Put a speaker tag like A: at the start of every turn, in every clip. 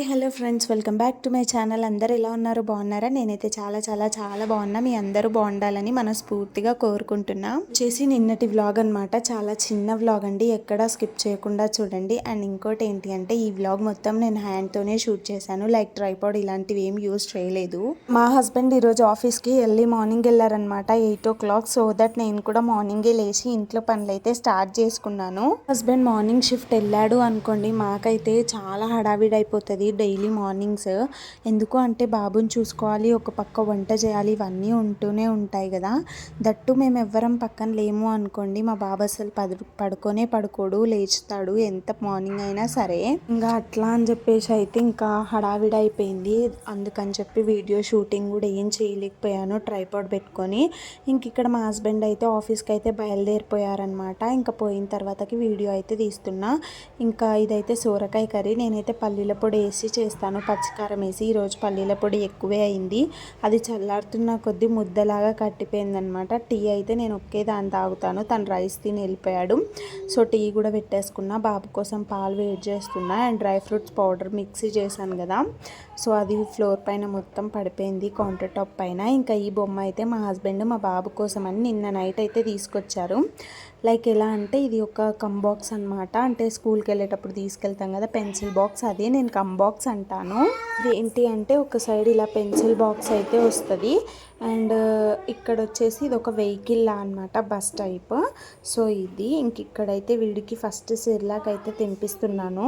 A: Hi hello friends. Welcome back to my channel. అందరు ఎలా ఉన్నారు? బాగున్నారా? నేనైతే చాలా చాలా చాలా బాగున్నా. మీ అందరూ బాగుండాలని మనస్ఫూర్తిగా కోరుకుంటున్నా. చేసి నిన్నటి వ్లాగ్ అనమాట చాలా చిన్న వ్లాగ్ అండి. ఎక్కడా స్కిప్ చేయకుండా చూడండి. అండ్ ఇంకోటి ఏంటి అంటే ఈ వ్లాగ్ మొత్తం నేను హ్యాండ్తోనే షూట్ చేశాను. లైక్ ట్రైపాడ్ ఇలాంటివి ఏం యూజ్ చేయలేదు. మా హస్బెండ్ ఈరోజు ఆఫీస్కి ఎర్లీ మార్నింగ్ వెళ్ళారనమాట eight o'clock so that నేను కూడా మార్నింగే లేచి ఇంట్లో పనులు అయితే స్టార్ట్ చేసుకున్నాను. హస్బెండ్ మార్నింగ్ షిఫ్ట్ వెళ్ళాడు అనుకోండి మాకైతే చాలా హడావిడి అయిపోతుంది డైలీ మార్నింగ్స్. ఎందుకు అంటే బాబుని చూసుకోవాలి ఒక పక్క వంట చేయాలి ఇవన్నీ ఉంటూనే ఉంటాయి కదా. దట్టు మేము ఎవ్వరం పక్కన లేము అనుకోండి మా బాబు అసలు పడు పడుకొనే పడుకోడు లేచుతాడు ఎంత మార్నింగ్ అయినా సరే. ఇంకా అట్లా అని చెప్పేసి అయితే ఇంకా హడావిడి అయిపోయింది. అందుకని చెప్పి వీడియో షూటింగ్ కూడా ఏం చేయలేకపోయాను ట్రైపాడ్ పెట్టుకొని. ఇంక ఇక్కడ మా హస్బెండ్ అయితే ఆఫీస్కి అయితే బయలుదేరిపోయారనమాట ఇంకా పోయిన తర్వాతకి వీడియో అయితే తీస్తున్నా. ఇంకా ఇదైతే సోరకాయ కర్రీ నేనైతే పల్లీల పొడి వేసి చేస్తాను. పచ్చికారం వేసి ఈరోజు పల్లీల పొడి ఎక్కువే అయింది. అది చల్లారుతున్న కొద్దీ ముద్దలాగా కట్టిపోయిందనమాట టీ అయితే నేను ఒకే దాన్ని తాగుతాను. తను రైస్ తిని వెళ్ళిపోయాడు. సో టీ కూడా పెట్టేసుకున్నా. బాబు కోసం పాలు వేడి చేస్తున్నా. And dry fruits powder mixie చేశాను కదా. సో అది ఫ్లోర్ పైన మొత్తం పడిపోయింది. కౌంటర్ టాప్ పైన. ఇంకా ఈ బొమ్మ అయితే మా హస్బెండ్ మా బాబు కోసం అని నిన్న నైట్ అయితే తీసుకొచ్చారు. లైక్ ఎలా అంటే ఇది ఒక కమ్ బాక్స్ అనమాట అంటే స్కూల్కి వెళ్ళేటప్పుడు తీసుకెళ్తాం కదా పెన్సిల్ బాక్స్. అదే నేను కమ్ బాక్స్ అంటాను. ఇది ఏంటి అంటే ఒక సైడ్ ఇలా పెన్సిల్ బాక్స్ అయితే వస్తుంది. అండ్ ఇక్కడ వచ్చేసి ఇది ఒక వెహికల్ లా అనమాట బస్ టైప్. సో ఇది ఇంక ఇక్కడైతే వీడికి ఫస్ట్ సిర్లాకైతే అయితే తినిపిస్తున్నాను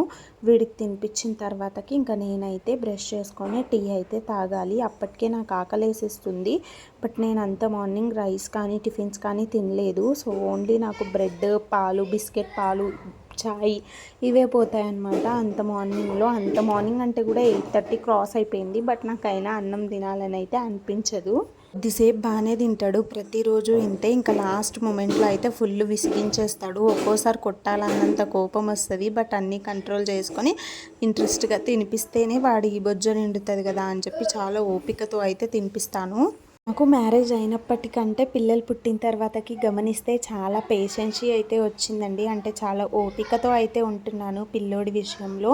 A: వీడికి తినిపించిన తర్వాతకి ఇంకా నేనైతే బ్రష్ చేసుకొని టీ అయితే తాగాలి. అప్పటికే నాకు ఆకలేసిస్తుంది. బట్ నేను అంత మార్నింగ్ రైస్ కానీ టిఫిన్స్ కానీ తినలేదు. సో ఓన్లీ నాకు బ్రెడ్ పాలు బిస్కెట్ పాలు చాయ్ ఇవే పోతాయి అన్నమాట అంత మార్నింగ్లో. అంత మార్నింగ్ అంటే కూడా ఎయిట్ థర్టీ క్రాస్ అయిపోయింది. బట్ నాకైనా అన్నం తినాలని అయితే అనిపించదు. కొద్దిసేపు బాగానే తింటాడు. ప్రతిరోజు ఇంతే. ఇంకా లాస్ట్ మూమెంట్లో అయితే ఫుల్ విసిగించేస్తాడు. ఒక్కోసారి కొట్టాలన్నంత కోపం వస్తుంది. బట్ అన్నీ కంట్రోల్ చేసుకొని ఇంట్రెస్ట్గా తినిపిస్తేనే వాడి ఈ బొజ్జ నిండుతుంది కదా అని చెప్పి చాలా ఓపికతో అయితే తినిపిస్తాను. నాకు మ్యారేజ్ అయినప్పటికంటే పిల్లలు పుట్టిన తర్వాతకి గమనిస్తే చాలా పేషెన్సీ అయితే వచ్చిందండి. అంటే చాలా ఓపికతో అయితే ఉంటున్నాను పిల్లోడి విషయంలో.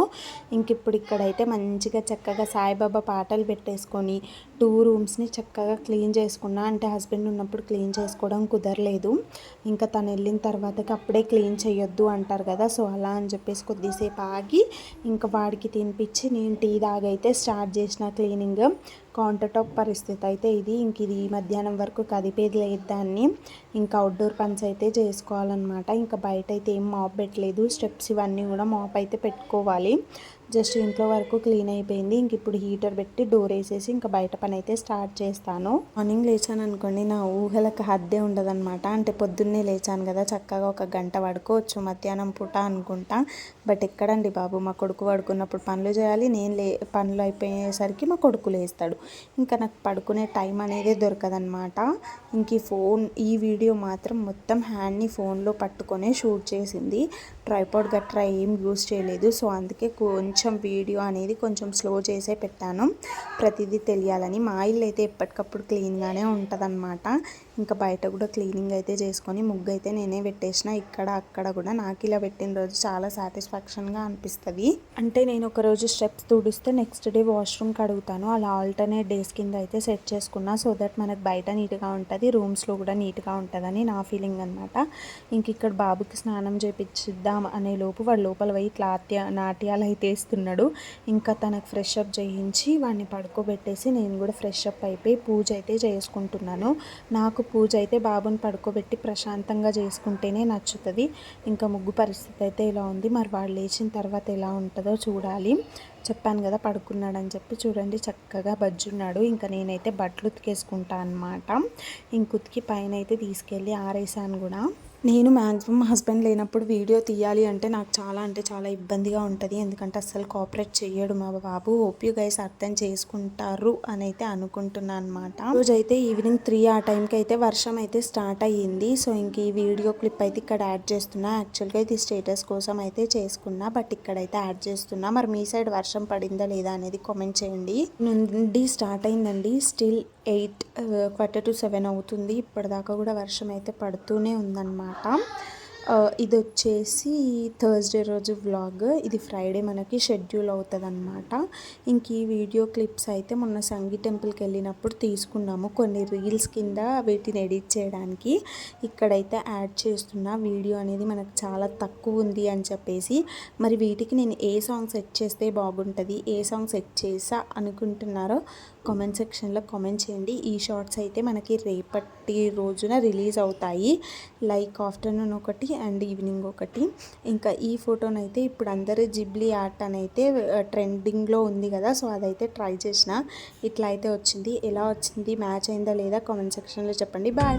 A: ఇంక ఇప్పుడు ఇక్కడైతే మంచిగా చక్కగా సాయిబాబా పాటలు పెట్టేసుకొని టూ రూమ్స్ని చక్కగా క్లీన్ చేసుకున్నా అంటే హస్బెండ్ ఉన్నప్పుడు క్లీన్ చేసుకోవడం కుదరలేదు. ఇంకా తను వెళ్ళిన తర్వాతకి అప్పుడే క్లీన్ చేయొద్దు అంటారు కదా సో అలా అని చెప్పేసి కొద్దిసేపు ఆగి ఇంకా వాడికి తినిపించి నేను టీ దాగైతే స్టార్ట్ చేసిన క్లీనింగ్. కౌంటర్ టాప్ పరిస్థితి. అయితే ఇది ఇంక ఇది మధ్యాహ్నం వరకు కదిపేది లేదు దాన్ని. ఇంకా అవుట్డోర్ పన్స్ అయితే చేసుకోవాలన్నమాట. ఇంకా బయట అయితే ఏం మాప్ పెట్టలేదు. స్టెప్స్ ఇవన్నీ కూడా మాప్ అయితే పెట్టుకోవాలి. జస్ట్ ఇంట్లో వరకు క్లీన్ అయిపోయింది. ఇంక ఇప్పుడు హీటర్ పెట్టి డోర్ వేసేసి ఇంకా బయట పని అయితే స్టార్ట్ చేస్తాను. మార్నింగ్ లేచాను అనుకోండి నా ఊహలకు హద్దే ఉండదన్నమాట. అంటే పొద్దున్నే లేచాను కదా చక్కగా ఒక గంట పడుకోవచ్చు మధ్యాహ్నం పూట అనుకుంటా. బట్ ఎక్కడండి బాబు మా కొడుకు పడుకున్నప్పుడు పనులు చేయాలి. నేను లే పనులు అయిపోయేసరికి మా కొడుకు లేస్తాడు. ఇంకా నాకు పడుకునే టైం అనేది దొరకదనమాట ఇంక ఈ ఫోన్ ఈ వీడియో మాత్రం మొత్తం హ్యాండ్ని ఫోన్లో పట్టుకొనే షూట్ చేసింది. ట్రైపాడ్ గట్రా ఏం యూస్ చేయలేదు. సో అందుకే కొంచెం వీడియో అనేది కొంచెం స్లో చేసే పెట్టాను. ప్రతిదీ తెలియాలని. మా ఇల్లు అయితే ఎప్పటికప్పుడు క్లీన్గానే ఉంటుందన్నమాట. ఇంకా బయట కూడా క్లీనింగ్ అయితే చేసుకొని ముగ్గు అయితే నేనే పెట్టేసిన. ఇక్కడ అక్కడ కూడా నాకు ఇలా పెట్టిన రోజు చాలా సాటిస్ఫాక్షన్గా అనిపిస్తుంది. అంటే నేను ఒక రోజు స్టెప్స్ తుడిస్తే నెక్స్ట్ డే వాష్రూమ్ కడుగుతాను. అలా ఆల్టర్నేట్ డేస్ కింద అయితే సెట్ చేసుకున్నా. సో దట్ మనకు బయట నీట్గా ఉంటుంది రూమ్స్లో కూడా నీట్గా ఉంటుందని నా ఫీలింగ్ అనమాట ఇంక ఇక్కడ బాబుకి స్నానం చేపించిద్దాం అనే లోపు వాడు లోపల పోయి నాట్య నాట్యాలు అయితే వేస్తున్నాడు. ఇంకా తనకు ఫ్రెష్ అప్ చేయించి వాడిని పడుకోబెట్టేసి నేను కూడా ఫ్రెష్ అప్ అయిపోయి పూజ అయితే చేసుకుంటున్నాను. నాకు పూజ అయితే బాబుని పడుకోబెట్టి ప్రశాంతంగా చేసుకుంటేనే నచ్చుతుంది. ఇంకా ముగ్గు పరిస్థితి అయితే ఇలా ఉంది. మరి వాళ్ళు లేచిన తర్వాత ఎలా ఉంటుందో చూడాలి. చెప్పాను కదా పడుకున్నాడని చెప్పి చూడండి. చక్కగా బజ్జున్నాడు. ఇంకా నేనైతే బట్టలు ఉతికేసుకుంటా అనమాట ఇంకుతికి పైన అయితే తీసుకెళ్ళి ఆరేసాను కూడా. నేను మ్యాక్సిమం మా హస్బెండ్ లేనప్పుడు వీడియో తీయాలి అంటే నాకు చాలా అంటే చాలా ఇబ్బందిగా ఉంటుంది. ఎందుకంటే అస్సలు కోఆపరేట్ చేయడు మా బాబు. ఓపీ గైస్ అర్థం చేసుకుంటారు అని అయితే అనుకుంటున్నాను అనమాట రోజైతే ఈవినింగ్ త్రీ ఆ టైంకి అయితే వర్షం అయితే స్టార్ట్ అయ్యింది. సో ఇంక ఈ వీడియో క్లిప్ అయితే ఇక్కడ యాడ్ చేస్తున్నా. యాక్చువల్గా ఇది స్టేటస్ కోసం అయితే చేసుకున్నా బట్ ఇక్కడైతే యాడ్ చేస్తున్నా. మరి మీ సైడ్ వర్షం పడిందా లేదా అనేది కామెంట్ చేయండి. నుండి స్టార్ట్ అయిందండి. Still eight quarter to seven అవుతుంది. ఇప్పటిదాకా కూడా వర్షం అయితే పడుతూనే ఉందన్నమాట. అనమాట ఇది వచ్చేసి థర్స్డే రోజు వ్లాగ్. ఇది ఫ్రైడే మనకి షెడ్యూల్ అవుతుంది అనమాట ఇంక ఈ వీడియో క్లిప్స్ అయితే మొన్న సంగీ టెంపుల్కి వెళ్ళినప్పుడు తీసుకున్నాము. కొన్ని రీల్స్ కింద వీటిని ఎడిట్ చేయడానికి. ఇక్కడైతే యాడ్ చేస్తున్న. వీడియో అనేది మనకు చాలా తక్కువ ఉంది అని చెప్పేసి. మరి వీటికి నేను ఏ సాంగ్ సెట్ చేస్తే బాగుంటుంది? ఏ సాంగ్ సెట్ చేసా అనుకుంటున్నారో కామెంట్ సెక్షన్లో కామెంట్ చేయండి. ఈ షార్ట్స్ అయితే మనకి రేపటి రోజున రిలీజ్ అవుతాయి. లైక్ ఆఫ్టర్నూన్ ఒకటి అండ్ ఈవినింగ్ ఒకటి. ఇంకా ఈ ఫోటోనైతే ఇప్పుడు అందరూ జిబ్లీ ఆర్ట్ అని అయితే ట్రెండింగ్లో ఉంది కదా సో అదైతే ట్రై చేసిన. ఇట్లా అయితే వచ్చింది. ఎలా వచ్చింది? మ్యాచ్ అయిందా లేదా? కామెంట్ సెక్షన్లో చెప్పండి. బాయ్